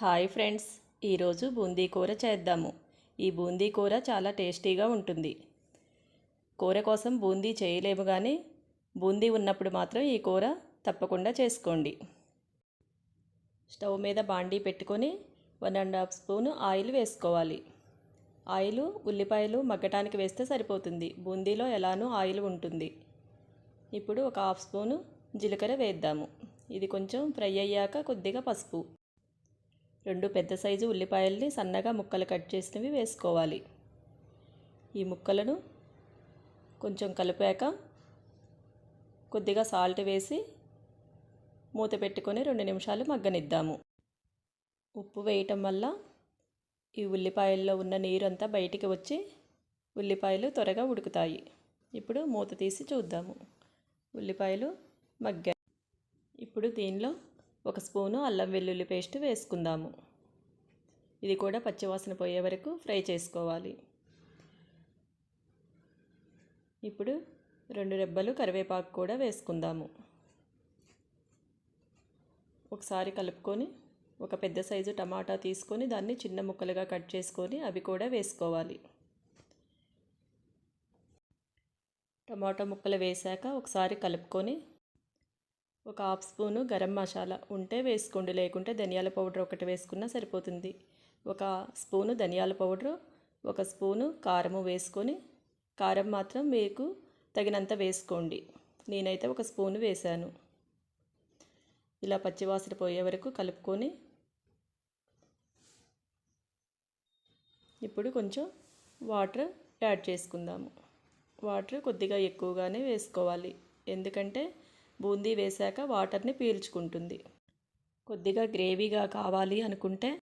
Hi friends ఈరోజు బూందీ కూర చేద్దాము. ఈ బూందీ కూర చాలా టేస్టీగా ఉంటుంది. కూర కోసం బూందీ చేయలేము కానీ బూందీ ఉన్నప్పుడు మాత్రం ఈ కూర తప్పకుండా చేసుకోండి. స్టవ్ మీద బాండీ పెట్టుకొని one and half spoon oil వేసుకోవాలి. ఆయిల్ ఉల్లిపాయలు మగ్గటానికి వేస్తే సరిపోతుంది. బూందీలో ఎలానూ ఆయిల్ ఉంటుంది. ఇప్పుడు ఒక హాఫ్ స్పూను జీలకర్ర వేద్దాము. ఇది కొంచెం ఫ్రై అయ్యాక కొద్దిగా పసుపు. రెండు పెద్ద సైజు ఉల్లిపాయల్ని సన్నగా ముక్కలు కట్ చేసినవి వేసుకోవాలి. ఈ ముక్కలను కొంచెం కలిపాక కొద్దిగా సాల్ట్ వేసి మూత పెట్టుకొని రెండు నిమిషాలు మగ్గనిద్దాము. ఉప్పు వేయటం వల్ల ఈ ఉల్లిపాయల్లో ఉన్న నీరంతా బయటికి వచ్చి ఉల్లిపాయలు త్వరగా ఉడుకుతాయి. ఇప్పుడు మూత తీసి చూద్దాము. ఉల్లిపాయలు మగ్గాయి. ఇప్పుడు దీనిలో ఒక స్పూను అల్లం వెల్లుల్లి పేస్ట్ వేసుకుందాము. ఇది కూడా పచ్చివాసన పోయే వరకు ఫ్రై చేసుకోవాలి. ఇప్పుడు రెండు రెబ్బలు కరివేపాకు కూడా వేసుకుందాము. ఒకసారి కలుపుకొని ఒక పెద్ద సైజు టమాటా తీసుకొని దాన్ని చిన్న ముక్కలుగా కట్ చేసుకొని అవి కూడా వేసుకోవాలి. టమాటా ముక్కలు వేశాక ఒకసారి కలుపుకొని ఒక హాఫ్ స్పూను గరం మసాలా ఉంటే వేసుకోండి లేకుంటే ధనియాల పౌడర్ ఒకటి వేసుకున్నా సరిపోతుంది. ఒక స్పూను ధనియాల పౌడరు ఒక స్పూను కారము వేసుకొని కారం మాత్రం మీకు తగినంత వేసుకోండి. నేనైతే ఒక స్పూను వేశాను. ఇలా పచ్చివాసన పోయే వరకు కలుపుకొని ఇప్పుడు కొంచెం వాటర్ యాడ్ చేసుకుందాము. వాటర్ కొద్దిగా ఎక్కువగానే వేసుకోవాలి. ఎందుకంటే బూందీ వేశాక వాటర్ని పీల్చుకుంటుంది. కొద్దిగా గ్రేవీగా కావాలి అనుకుంటే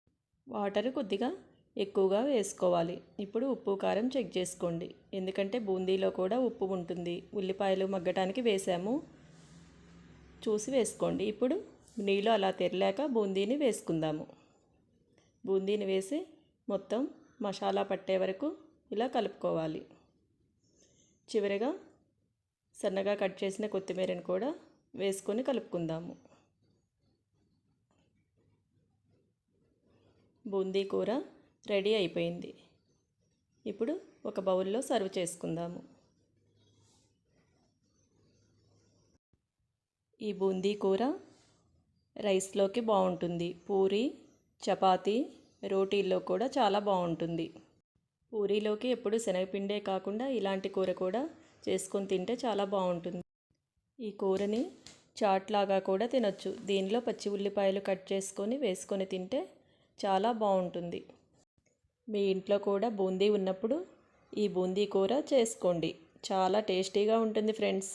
వాటర్ కొద్దిగా ఎక్కువగా వేసుకోవాలి. ఇప్పుడు ఉప్పు కారం చెక్ చేసుకోండి. ఎందుకంటే బూందీలో కూడా ఉప్పు ఉంటుంది. ఉల్లిపాయలు మగ్గటానికి వేసాము. చూసి వేసుకోండి. ఇప్పుడు నీళ్ళు అలా తెరలేక బూందీని వేసుకుందాము. బూందీని వేసి మొత్తం మసాలా పట్టే వరకు ఇలా కలుపుకోవాలి. చివరిగా సన్నగా కట్ చేసిన కొత్తిమీరని కూడా వేసుకొని కలుపుకుందాము. బూందీ కూర రెడీ అయిపోయింది. ఇప్పుడు ఒక బౌల్లో సర్వ్ చేసుకుందాము. ఈ బూందీ కూర రైస్లోకి బాగుంటుంది. పూరి చపాతీ రోటీల్లో కూడా చాలా బాగుంటుంది. పూరీలోకి ఎప్పుడు శనగపిండే కాకుండా ఇలాంటి కూర కూడా చేసుకొని తింటే చాలా బాగుంటుంది. ఈ కూరని చాట్ లాగా కూడా తినొచ్చు. దీనిలో పచ్చి ఉల్లిపాయలు కట్ చేసుకొని వేసుకొని తింటే చాలా బాగుంటుంది. మీ ఇంట్లో కూడా బూందీ ఉన్నప్పుడు ఈ బూందీ కూర చేసుకోండి. చాలా టేస్టీగా ఉంటుంది ఫ్రెండ్స్.